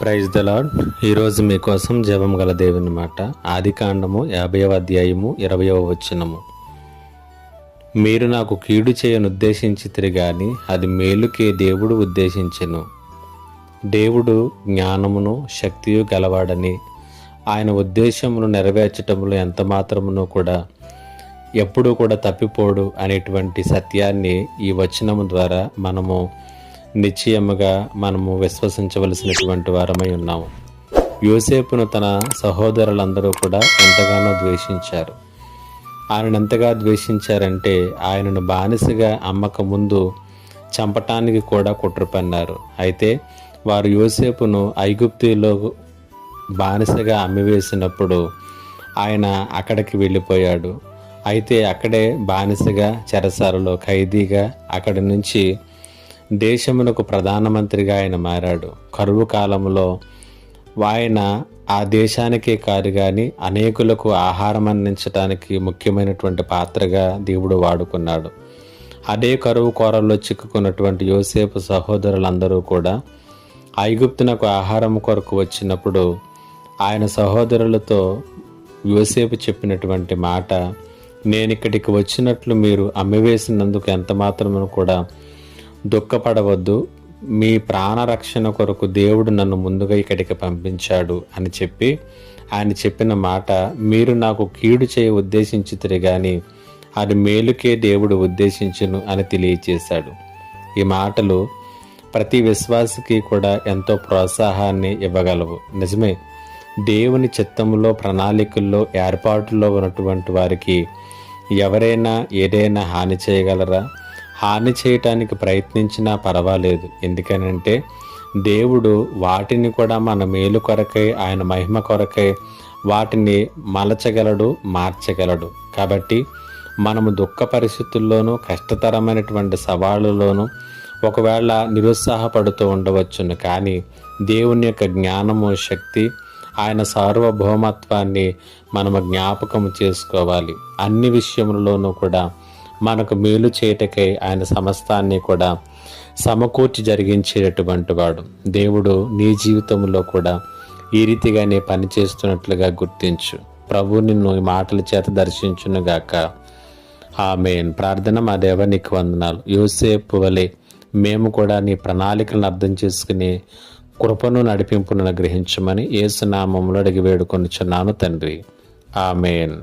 Praise the lord ఈరోజు మీకోసం జపం గల దేవుని మాట. ఆది కాండము యాభైవ అధ్యాయము ఇరవయవ వచనము. మీరు నాకు కీడు చేయను ఉద్దేశించితిరి గాని అది మేలుకే దేవుడు ఉద్దేశించెను. దేవుడు జ్ఞానమును శక్తియు గలవాడని ఆయన ఉద్దేశమును నెరవేర్చటంలో ఎంత మాత్రమును కూడా ఎప్పుడూ కూడా తప్పిపోడు అనేటువంటి సత్యాన్ని ఈ వచనము ద్వారా మనము నిశ్చయముగా మనము విశ్వసించవలసినటువంటి వారమై ఉన్నాము. యోసేపును తన సహోదరులందరూ కూడా ఎంతగానో ద్వేషించారు. ఆయన ఎంతగా ద్వేషించారంటే ఆయనను బానిసగా అమ్మక ముందు చంపటానికి కూడా కుట్ర పన్నారు అయితే వారు యోసేపును ఐగుప్తిలో బానిసగా అమ్మివేసినప్పుడు ఆయన అక్కడికి వెళ్ళిపోయాడు. అయితే అక్కడే బానిసగా చెరసాలలో ఖైదీగా అక్కడి నుంచి దేశమునకు ప్రధానమంత్రిగా ఆయన మారాడు. కరువు కాలంలో ఆయన ఆ దేశానికే కాదు కానీ అనేకులకు ఆహారం అందించడానికి ముఖ్యమైనటువంటి పాత్రగా దేవుడు వాడుకున్నాడు. అదే కరువు కోరల్లో చిక్కుకున్నటువంటి యోసేపు సహోదరులందరూ కూడా ఐగుప్తునకు ఆహారం కొరకు వచ్చినప్పుడు ఆయన సహోదరులతో యోసేపు చెప్పినటువంటి మాట నేను ఇక్కడికి వచ్చినట్లు మీరు అమ్మివేసినందుకు ఎంత మాత్రము కూడా దుఃఖపడవద్దు. మీ ప్రాణరక్షణ కొరకు దేవుడు నన్ను ముందుగా ఇక్కడికి పంపించాడు అని చెప్పి ఆయన చెప్పిన మాట మీరు నాకు కీడు చేయ ఉద్దేశించితే కానీ అది మేలుకే దేవుడు ఉద్దేశించును అని తెలియచేశాడు. ఈ మాటలు ప్రతి విశ్వాసికి కూడా ఎంతో ప్రోత్సాహాన్ని ఇవ్వగలవు. నిజమే దేవుని చిత్తంలో ప్రణాళికల్లో ఏర్పాటులో ఉన్నటువంటి వారికి ఎవరైనా ఏదైనా హాని చేయగలరా? హాని చేయటానికి ప్రయత్నించినా పర్వాలేదు. ఎందుకనంటే దేవుడు వాటిని కూడా మన మేలు కొరకై ఆయన మహిమ కొరకై వాటిని మలచగలడు మార్చగలడు. కాబట్టి మనము దుఃఖ పరిస్థితుల్లోనూ కష్టతరమైనటువంటి సవాళ్ళలోనూ ఒకవేళ నిరుత్సాహపడుతూ ఉండవచ్చును. కానీ దేవుని యొక్క జ్ఞానము శక్తి ఆయన సార్వభౌమత్వాన్ని మనము జ్ఞాపకం చేసుకోవాలి. అన్ని విషయములలోనూ కూడా మనకు మేలు చేయటకై ఆయన సమస్తాన్ని కూడా సమకూర్చి జరిగించేటటువంటి వాడు. దేవుడు నీ జీవితంలో కూడా ఈ రీతిగానే పనిచేస్తున్నట్లుగా గుర్తించు. ప్రభు నిన్ను ఈ మాటల చేత దర్శించునుగాక. ఆమెన్. ప్రార్థన మా దేవ నీకు వందనాలు. యోసేపు వలె మేము కూడా నీ ప్రణాళికలను అర్థం చేసుకుని కృపను నడిపింపును గ్రహించమని ఏసునామంలో అడిగి వేడుకొనిచున్నాను తండ్రి. ఆమెన్.